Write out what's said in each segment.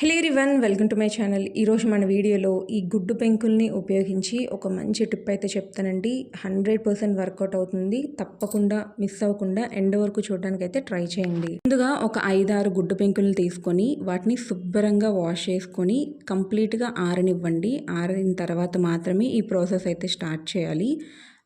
Hello one welcome to my channel ఈరోజు మన వీడియోలో ఈ గుడ్డు పెంకుల్ని ఉపయోగించి ఒక మంచి టిప్ అయితే చెప్తానండి. హండ్రెడ్ పర్సెంట్ వర్కౌట్ అవుతుంది. తప్పకుండా మిస్ అవ్వకుండా ఎండ్ వరకు చూడడానికి అయితే ట్రై చేయండి. ముందుగా ఒక ఐదారు గుడ్డు పెంకుల్ని తీసుకొని వాటిని శుభ్రంగా వాష్ చేసుకొని కంప్లీట్గా ఆరనివ్వండి. ఆరిన తర్వాత మాత్రమే ఈ ప్రాసెస్ అయితే స్టార్ట్ చేయాలి.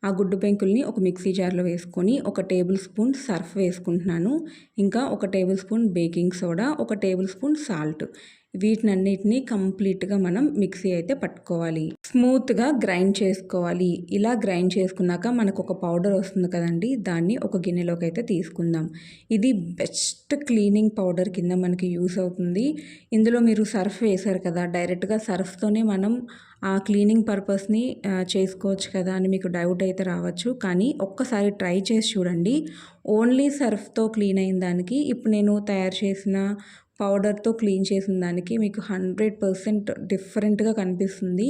ఆ గుడ్డు పెంకుల్ని ఒక మిక్సీ జార్లో వేసుకొని ఒక టేబుల్ స్పూన్ సర్ఫ్ వేసుకుంటున్నాను. ఇంకా ఒక టేబుల్ స్పూన్ బేకింగ్ సోడా ఒక టేబుల్ స్పూన్ సాల్ట్ వీటినన్నిటినీ కంప్లీట్గా మనం మిక్సీ అయితే పట్టుకోవాలి. స్మూత్గా గ్రైండ్ చేసుకోవాలి. ఇలా గ్రైండ్ చేసుకున్నాక మనకు ఒక పౌడర్ వస్తుంది కదండి దాన్ని ఒక గిన్నెలోకి అయితే తీసుకుందాం. ఇది బెస్ట్ క్లీనింగ్ పౌడర్ కింద మనకి యూస్ అవుతుంది. ఇందులో మీరు సర్ఫ్ వేశారు కదా డైరెక్ట్గా సర్ఫ్తోనే మనం ఆ క్లీనింగ్ పర్పస్ని చేసుకోవచ్చు కదా అని మీకు డౌట్ అయితే రావచ్చు. కానీ ఒక్కసారి ట్రై చేసి చూడండి. ఓన్లీ సర్ఫ్తో క్లీన్ అయిన దానికి ఇప్పుడు నేను తయారు చేసిన పౌడర్తో క్లీన్ చేసిన దానికి మీకు హండ్రెడ్ పర్సెంట్ డిఫరెంట్గా కనిపిస్తుంది.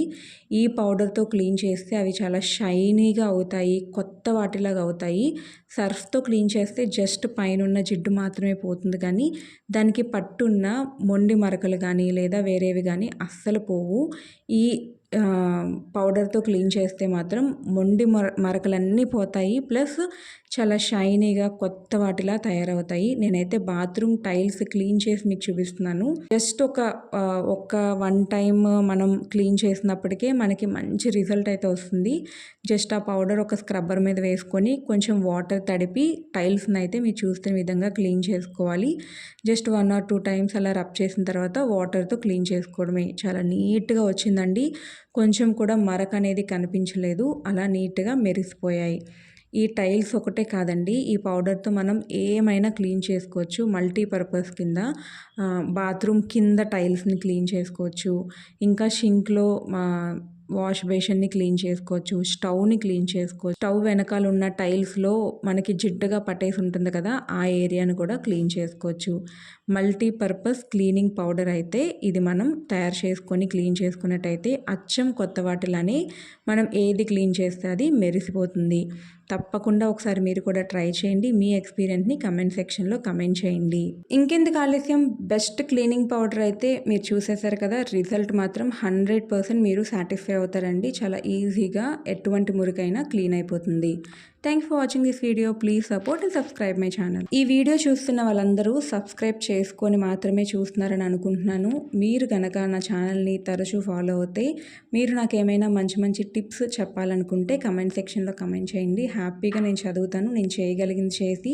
ఈ పౌడర్తో క్లీన్ చేస్తే అవి చాలా షైనీగా అవుతాయి కొత్త వాటిలాగా అవుతాయి. సర్ఫ్తో క్లీన్ చేస్తే జస్ట్ పైన ఉన్న జిడ్డు మాత్రమే పోతుంది కానీ దానికి పట్టున్న మొండి మరకలు కానీ లేదా వేరేవి కానీ అస్సలు పోవు. ఈ పౌడర్తో క్లీన్ చేస్తే మాత్రం మొండి మర మరకలన్నీ పోతాయి. ప్లస్ చాలా షైనీగా కొత్త వాటిలా తయారవుతాయి. నేనైతే బాత్రూమ్ టైల్స్ క్లీన్ చేసి మీకు చూపిస్తున్నాను. జస్ట్ ఒక ఒక వన్ టైం మనం క్లీన్ చేసినప్పటికే మనకి మంచి రిజల్ట్ అయితే వస్తుంది. జస్ట్ ఆ పౌడర్ ఒక స్క్రబ్బర్ మీద వేసుకొని కొంచెం వాటర్ తడిపి టైల్స్ని అయితే మీరు చూస్తున్న విధంగా క్లీన్ చేసుకోవాలి. Just one or two times అలా రబ్ చేసిన తర్వాత వాటర్తో క్లీన్ చేసుకోవడమే. చాలా నీట్గా వచ్చిందండి. కొంచెం కూడా మరక అనేది కనిపించలేదు. అలా నీట్గా మెరిసిపోయాయి. ఈ టైల్స్ ఒకటే కాదండి. ఈ పౌడర్తో మనం ఏమైనా క్లీన్ చేసుకోవచ్చు. మల్టీపర్పస్ కింద బాత్రూమ్ కింద టైల్స్ని క్లీన్ చేసుకోవచ్చు. ఇంకా షింక్లో వాష్ బేషన్ని క్లీన్ చేసుకోవచ్చు. స్టవ్ని క్లీన్ చేసుకోవచ్చు. స్టవ్ వెనకాల ఉన్న టైల్స్లో మనకి జిడ్డుగా పట్టేసి ఉంటుంది కదా ఆ ఏరియాను కూడా క్లీన్ చేసుకోవచ్చు. మల్టీపర్పస్ క్లీనింగ్ పౌడర్ అయితే ఇది మనం తయారు చేసుకొని క్లీన్ చేసుకున్నట్టయితే అచ్చం కొత్త వాటిలానే మనం ఏది క్లీన్ చేస్తే అది మెరిసిపోతుంది. తప్పకుండా ఒకసారి మీరు కూడా ట్రై చేయండి. మీ ఎక్స్పీరియన్స్ని కమెంట్ సెక్షన్లో కమెంట్ చేయండి. ఇంకెందుకు ఆలస్యం? బెస్ట్ క్లీనింగ్ పౌడర్ అయితే మీరు చూసేసారు కదా రిజల్ట్ మాత్రం హండ్రెడ్ పర్సెంట్ మీరు సాటిస్ఫై అవుతారండి. చాలా ఈజీగా ఎటువంటి మురికైనా క్లీన్ అయిపోతుంది. Thanks for watching this video please support and subscribe my channel ఈ వీడియో చూస్తున్న వాళ్ళందరూ సబ్స్క్రైబ్ చేసుకొని మాత్రమే చూస్తున్నారని అనుకుంటున్నాను. మీరు కనుక నా ఛానల్ని తరచూ ఫాలో అవుతే మీరు నాకు ఏమైనా మంచి మంచి టిప్స్ చెప్పాలనుకుంటే కమెంట్ సెక్షన్లో కమెంట్ చేయండి. హ్యాపీగా నేను చదువుతాను నేను చేయగలిగింది చేసి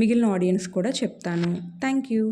మిగిలిన ఆడియన్స్ కూడా చెప్తాను. Thank you